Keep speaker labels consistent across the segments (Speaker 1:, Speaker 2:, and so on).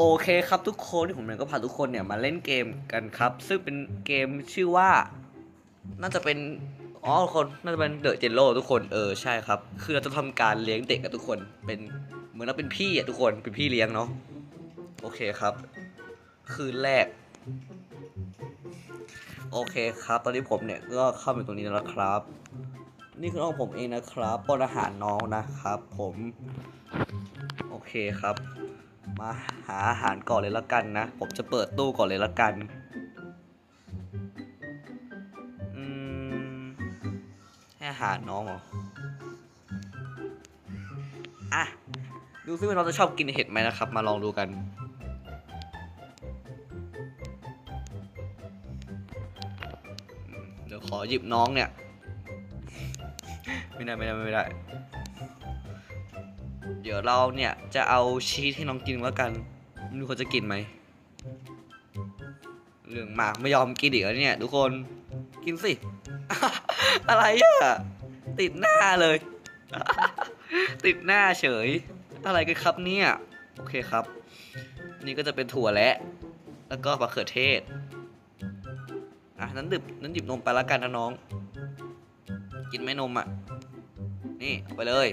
Speaker 1: โอเคครับทุกคนที่ผมเนี่ยก็พาทุกคนเนี่ยมาเล่นเกมกันครับ ซึ่งเป็นเกมชื่อว่า น่าจะเป็นอ๋อทุกคนน่าจะเป็นเดอะเจนโ o ทุกคนเออใช่ครับ คือเราจะทำการเลี้ยงเด็กกับทุกคนเป็นเหมือนเราเป็นพี่อะทุกคนเป็นพี่เลี้ยงเนาะโอเคครับ คืนแรก โอเคครับ ตอนนี้ผมเนี่ยก็เข้ามาตรงนี้แล้วครับ นี่คือน้องผมเองนะครับป้อนอาหารน้องนะครับ ผม โอเคครับ มาหาอาหารก่อนเลยละกันนะ ผมจะเปิดตู้ก่อนเลยละกันอืมให้อาหารน้องเหรอ อะ ดูซิว่าน้องจะชอบกินเห็ดไหมนะครับ มาลองดูกัน เดี๋ยวขอหยิบน้องเนี่ย ไม่ได้ไม่ได้ไม่ได้ เดี๋ยวเราเนี่ยจะเอาชีสให้น้องกินแล้วกันไม่รู้เขาจะกินไหมเรื่องมากไม่ยอมกินอีกแล้วเนี่ยทุกคนกินสิ อะไรอะติดหน้าเลย ติดหน้าเฉย อะไรกันครับเนี่ยโอเคครับ นี่ก็จะเป็นถั่วและ แล้วก็มะเขือเทศอะนั้นดึบนั้นหยิบนมไปละกันนะน้อง กินไหมนมอะ นี่ไปเลย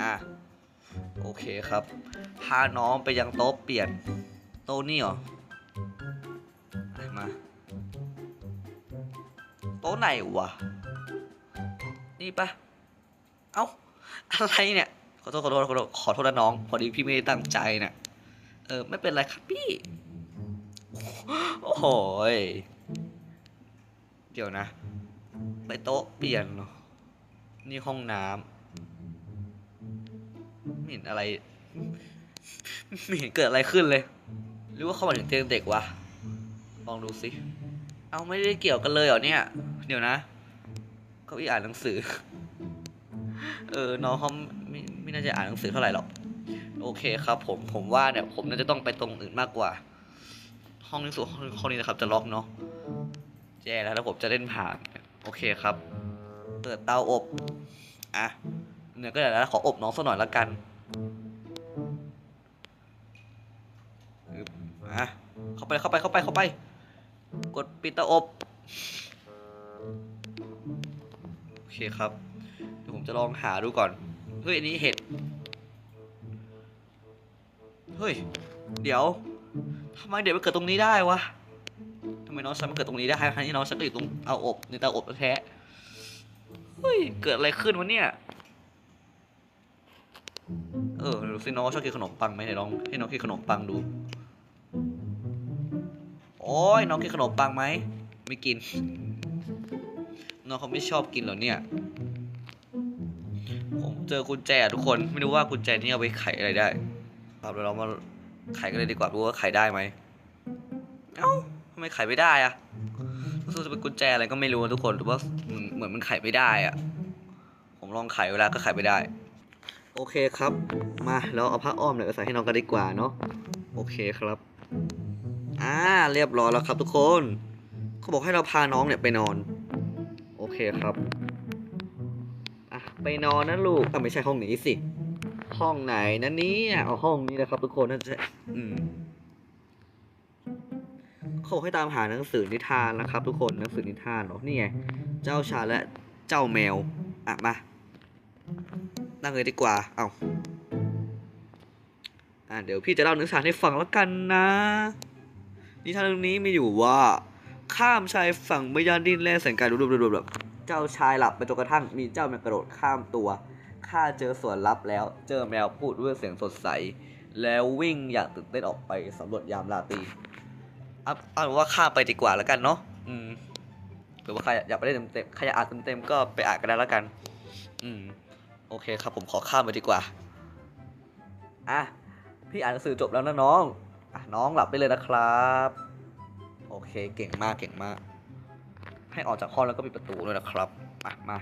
Speaker 1: อะโอเคครับ พาน้องไปยังโต๊ะเปลี่ยน โต๊ะนี่เหรอมาโต๊ะไหนวะ นี่ปะเอ้า อะไรเนี่ย ขอโทษขอโทษขอโทษขอโทษนะน้อง พอดีพี่ไม่ได้ตั้งใจน่ะ เออ ไม่เป็นไรครับพี่ โอ้โหยเดี๋ยวนะ ไปโต๊ะเปลี่ยนเหรอนี่ห้องน้ำ ไม่เห็นอะไร ไม่เห็นเกิดอะไรขึ้นเลย หรือว่าเข้ามาถึงเตียงเด็กวะ ลองดูสิ เอาไม่ได้เกี่ยวกันเลยเหรอเนี่ย เดี๋ยวนะเก็อีอ่านหนังสือ เออ น้องเขาไม่ไม่น่าจะอ่านหนังสือเท่าไหร่หรอก โอเคครับ ผม ผมว่าเนี่ย ผมน่าจะต้องไปตรงอื่นมากกว่า ห้องนี้สุดห้องห้องนี้นะครับ จะล็อกเนาะแย่แล้วแล้วผมจะเล่นผ่าน โอเคครับ เปิดเตาอบ อะเนี่ยก็เดี๋ยวนะขออบน้องสักหน่อยละกัน อะเข้าไปเข้าไปเข้าไปเข้าไป กดปิดตาอบโอเคครับเดี๋ยวผมจะลองหาดูก่อนเฮ้ยอันนี้เห็ดเฮ้ยเดี๋ยวทำไมเด็กมันเกิดตรงนี้ได้วะทำไมน้องฉันมาเกิดตรงนี้ได้ทั้งที่น้องฉันก็อยู่ตรงเอาอบในเตาอบแท้เฮ้ยเกิดอะไรขึ้นวะเนี่ยเออดูสิน้องชอบกินขนมปังไหมไหนลองให้น้องกินขนมปังดู โอ้ยน้องกินขนมปังไหม ไม่กิน น้องเขาไม่ชอบกินหรอเนี่ย ผมเจอกุญแจะทุกคน ไม่รู้ว่ากุญแจนี้เอาไปไขอะไรได้ ครับเดี๋ยวเรามาไขกันเลยดีกว่าดูว่าไขได้ไหม เอ้าทำไมไขไม่ได้อะรู้สึกจะเป็นกุญแจอะไรก็ไม่รู้ทุกคนหรือว่าเหมือนเหมือนมันไขไม่ได้อะผมลองไขเวลาก็ไขไม่ได้ โอเคครับ มาเราเอาผ้าอ้อมเนี่ยใส่ให้น้องกันดีกว่าเนาะ โอเคครับ อ่าเรียบร้อยแล้วครับทุกคน เขาบอกให้เราพาน้องเนี่ยไปนอน โอเคครับอะไปนอนนะลูกอะไม่ใช่ห้องนี้สิ ห้องไหนนะเนี่ยเอาห้องนี้นะครับ ทุกคนน่าจะอืมเขาให้ตามหาหนังสือนิทานนะครับ ทุกคนหนังสือนิทานเนาะนี่ไงเจ้าชาและเจ้าแมวอะมานั่งเลยดีกว่า เอาอะเดี๋ยวพี่จะเล่านิทานให้ฟังแล้วกันนะ นิทานเรื่องนี้มีอยู่ว่า ข้ามชายฝั่งเมื่อยานดินแล่แสงไกลรูปๆแบบเจ้าชายหลับไปจนกระทั่งมีเจ้าแมวกระโดดข้ามตัวข้าเจอสวนลับแล้ว เจอแมวพูดด้วยเสียงสดใส แล้ววิ่งอย่างตื่นเต้นออกไปสำรวจยามราตรีเอาเอาว่าข้าไปดีกว่าแล้วกันเนาะอืมหรือว่าใครอยากไปได้เต็มๆใครอยากอ่านเต็มๆก็ไปอ่านกันได้แล้วกัน อืม โอเคครับผมขอข้ามไปดีกว่า อะ พี่อ่านหนังสือจบแล้วนะน้อง อะน้องหลับไปเลยนะครับ เค เก่งมากเก่งมาก ให้ออกจากห้องแล้วก็ปิดประตูด้วยนะครับอะมา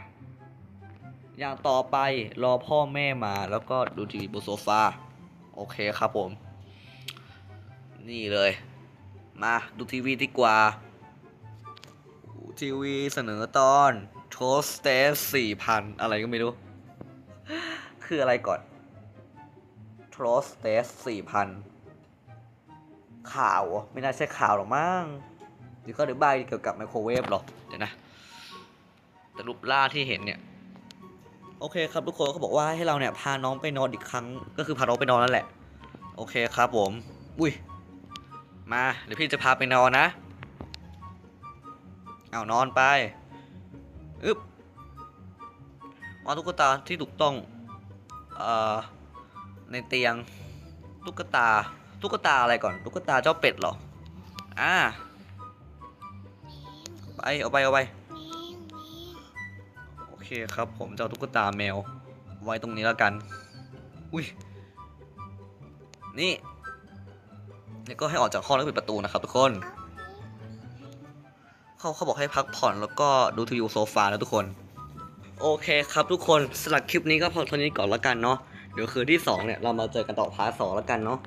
Speaker 1: อย่างต่อไปรอพ่อแม่มาแล้วก็ดูทีวีบนโซฟาโอเคครับผม นี่เลย มาดูทีวีดีกว่า ทีวีเสนอตอนโทสเตสสี่พันอะไรก็ไม่รู้ คืออะไรก่อนโท close test สี่พัน ข่าวเหรอไม่น่าใช่ข่าวหรอกมั้งหรือเขาได้ใบายเกี่ยวกับไมโครเวฟหรอเดี๋ยวนะแต่รูปล่าที่เห็นเนี่ย โอเคครับทุกคนเขาบอกว่าให้เราเนี่ยพาน้องไปนอนอีกครั้ง ก็คือพาน้องไปนอนนั่นแหละ โอเคครับผม อุ้ย มาเดี๋ยวพี่จะพาไปนอนนะ เอานอนไปอึ๊บวางตุ๊กตาที่ถูกต้อง เอ่อ ในเตียง ตุ๊กตา ตุ๊กตาอะไรก่อน ตุ๊กตาเจ้าเป็ดเหรอ อ่า ไปเอาไปเอาไป โอเคครับ ผมจะเอาตุ๊กตาแมว ไว้ตรงนี้แล้วกัน อุ้ย นี่นี่ก็ให้ออกจากห้องแล้วปิดประตูนะครับทุกคน เขาเขาบอกให้พักผ่อนแล้วก็ดูทีวีโซฟาแล้วทุกคน โอเคครับทุกคนสำหรับคลิปนี้ก็พอเท่านี้ก่อนแล้วกันเนาะ เดี๋ยวคืนที่สองเนี่ย เรามาเจอกันต่อพาร์ทสองแล้วกันเนาะ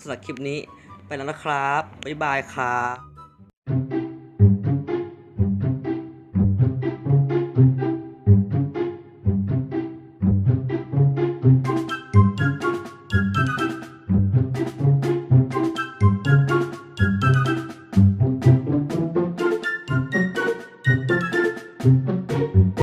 Speaker 1: สำหรับคลิปนี้ไปแล้วนะครับ บ๊ายบายครับ